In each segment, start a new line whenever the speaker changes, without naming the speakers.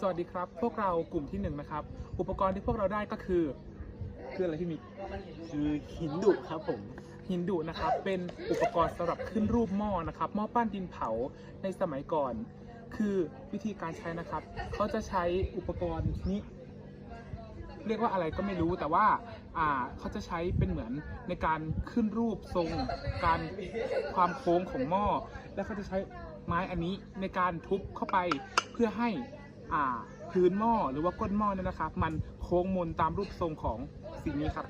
สวัสดีครับ พวกเรากลุ่มที่หนึ่งนะครับ อุปกรณ์ที่พวกเราได้ก็คือ คืออะไรพี่มิก
คือหินดุครับผม
หินดุนะครับ เป็นอุปกรณ์สำหรับขึ้นรูปหม้อนะครับ หม้อปั้นดินเผาในสมัยก่อน คือวิธีการใช้นะครับเขาจะใช้อุปกรณ์นี้ เรียกว่าอะไรก็ไม่รู้แต่ว่าอ่าเขาจะใช้เป็นเหมือนในการขึ้นรูปทรง การความโค้งของหม้อ แล้วเขาจะใช้ไม้อันนี้ในการทุบเข้าไปเพื่อให้อ่า พื้นหม้อหรือว่าก้นหม้อเนี่ยนะครับ มันโค้งมนตามรูปทรงของสิ่งนี้ครับ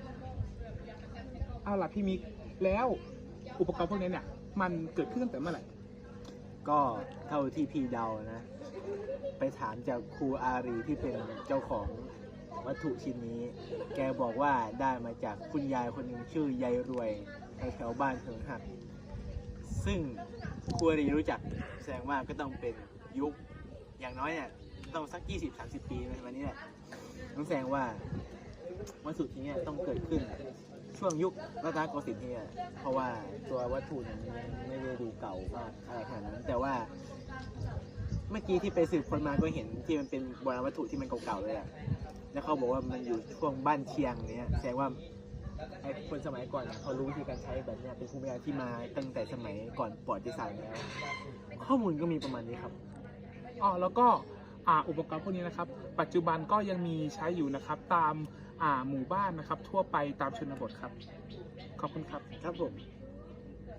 เอาล่ะพี่มิกแล้วอุปกรณ์พวกนี้เนี่ย มันเกิดขึ้นตั้งแต่เมื่อไหร่
ก็เท่าที่พี่เดานะ ไปถามจากครูอารีที่เป็นเจ้าของวัตถุชิ้นนี้ แกบอกว่าได้มาจากคุณยายคนหนึ่งชื่อยายรวยแถวบ้านเถิงหัก ซึ่งครูอารีรู้จักแสดงว่าก็ต้องเป็นยุคอย่างน้อยเนี่ย ต้องสัก20-30ปีในวันนี้แหละต้องแสดงว่าวัตถุชิ้นเนี้ต้องเกิดขึ้นช่วงยุครัตนโกสินทร์เนี่ยเพราะว่าตัววัตถุเนี่ยยังไม่ได้ดูเก่ามากอะไรขนาดนั้น แต่ว่า เมื่อกี้ที่ไปสืบคนมาก็เห็นที่มันเป็นโบราณวัตถุที่มันเก่าๆเลยอะแล้วเขาบอกว่ามันอยู่ช่วงบ้านเชียงเนี้ยแสดงว่าไอ้คนสมัยก่อนอะเขารู้วิธีการใช้แบบเนี้ยเป็นภูมิปัญญาที่มาตั้งแต่สมัยก่อนประวัติศาสตร์แล้ว ข้อมูลก็มีประมาณนี้ครับ
อ๋อแล้วก็ อุปกรณ์พวกนี้นะครับ ปัจจุบันก็ยังมีใช้อยู่นะครับ ตามหมู่บ้านนะครับ ทั่วไปตามชนบทครับ ขอบคุณครับ
ครับผม